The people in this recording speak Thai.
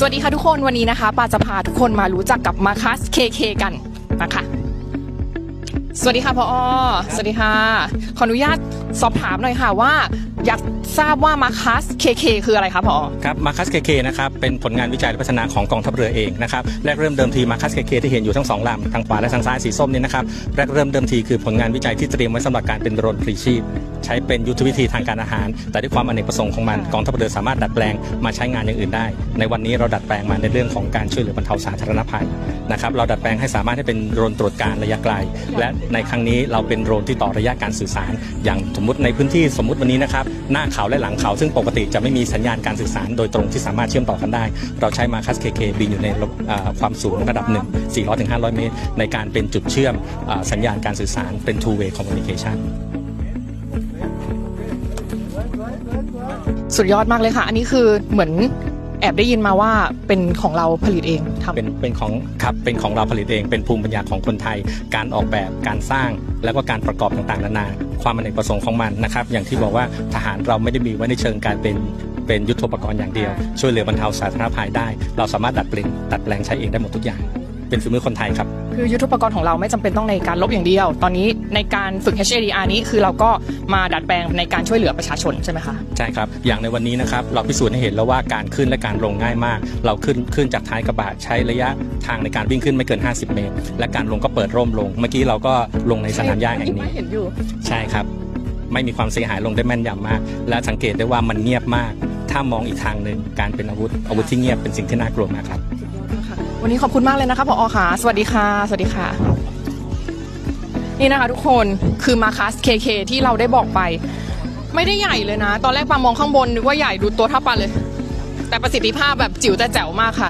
สวัสดีค่ะทุกคนวันนี้นะคะปาจะพาทุกคนมารู้จักกับมาคัสเคเคกันนะคะสวัสดีค่ะพออสวัสดีค่ะ ขออนุญาตสอบถามหน่อยค่ะว่า อยากทราบว่ามาคัสเคเคคืออะไรคะพออครับมาคัสเคเคนะครับเป็นผลงานวิจัยและพัฒนาของกองทัพเรือเองนะครับแรกเริ่มเดิมทีมาคัสเคเคที่เห็นอยู่ทั้งสองลำทางขวาและทางซ้ายสีส้มนี่นะครับแรกเริ่มเดิมทีคือผลงานวิจัยที่เตรียมไว้สำหรับการเป็นโดรนพลีชีพ ใช้เป็นยุทธวิธีทางการอาหาร แต่ด้วยความอเนกประสงค์ของมันกองทัพเรือสามารถดัดแปลงมาใช้งานอย่างอื่นได้ ในวันนี้เราดัดแปลงมาในเรื่องของการช่วยเหลือบรรเทาสาธารณภัยนะครับเราดัดแปลงให้สามารถให้เป็นโดรนตรวจการระยะไกล และในครั้งนี้เราเป็นโดรนที่ต่อระยะการสื่อสาร อย่างสมมติในพื้นที่สมมติวันนี้นะครับหน้าเขาและหลังเขา ซึ่งปกติจะไม่มีสัญญาณการสื่อสารโดยตรงที่สามารถเชื่อมต่อกันได้ เราใช้มาคัสเคเคบินอยู่ในความสูงระดับหนึ่ง400-500 เมตร ในการเป็นจุดเชื่อมอสัญญาณการสื่อสารเป็น two way communication สุดยอดมากเลยค่ะ อันนี้คือเหมือน แอบได้ยินมาว่าเป็นของเราผลิตเองทำ เป็นเป็นของครับเป็นของเราผลิตเอง เป็นภูมิปัญญาของคนไทย การออกแบบการสร้าง แล้วก็การประกอบต่างๆนานา ความอเนกประสงค์ของมันนะครับ อย่างที่บอกว่าทหารเราไม่ได้มีไว้ในเชิงการเป็นเป็นยุทโธปกรณ์อย่างเดียว ช่วยเหลือบรรเทาสาธารณภัยได้ เราสามารถดัดเปล่งดัดแปลงใช้เองได้หมดทุกอย่าง เป็นฝีมือคนไทยครับ คือยุทธปกรณ์ของเราไม่จำเป็นต้องในการลบอย่างเดียว ตอนนี้ในการฝึก HADR นี้คือเราก็มาดัดแปลงในการช่วยเหลือประชาชนใช่ไหมคะ ใช่ครับ อย่างในวันนี้นะครับเราพิสูจน์ให้เห็นแล้วว่าการขึ้นและการลงง่ายมาก เราขึ้นขึ้นจากท้ายกระบะใช้ระยะทางในการวิ่งขึ้นไม่เกิน 50 เมตร และการลงก็เปิดร่มลง เมื่อกี้เราก็ลงในสนามหญ้าแห่งนี้ไม่เห็นอยู่ ใช่ครับ ไม่มีความเสียหายลงได้แม่นยำมาก และสังเกตได้ว่ามันเงียบมาก ถ้ามองอีกทางหนึ่งการเป็นอาวุธอาวุธที่เงียบเป็นสิ่งที่น่ากลัวมากครับ วันนี้ขอบคุณมากเลยนะคะพออค่ะ สวัสดีค่ะ สวัสดีค่ะ นี่นะคะทุกคนคือมาคัสเคเคที่เราได้บอกไป ไม่ได้ใหญ่เลยนะ ตอนแรกปามองข้างบนนึกว่าใหญ่ดูตัวเท่าปลาเลย แต่ประสิทธิภาพแบบจิ๋วแต่แจ๋วมากค่ะ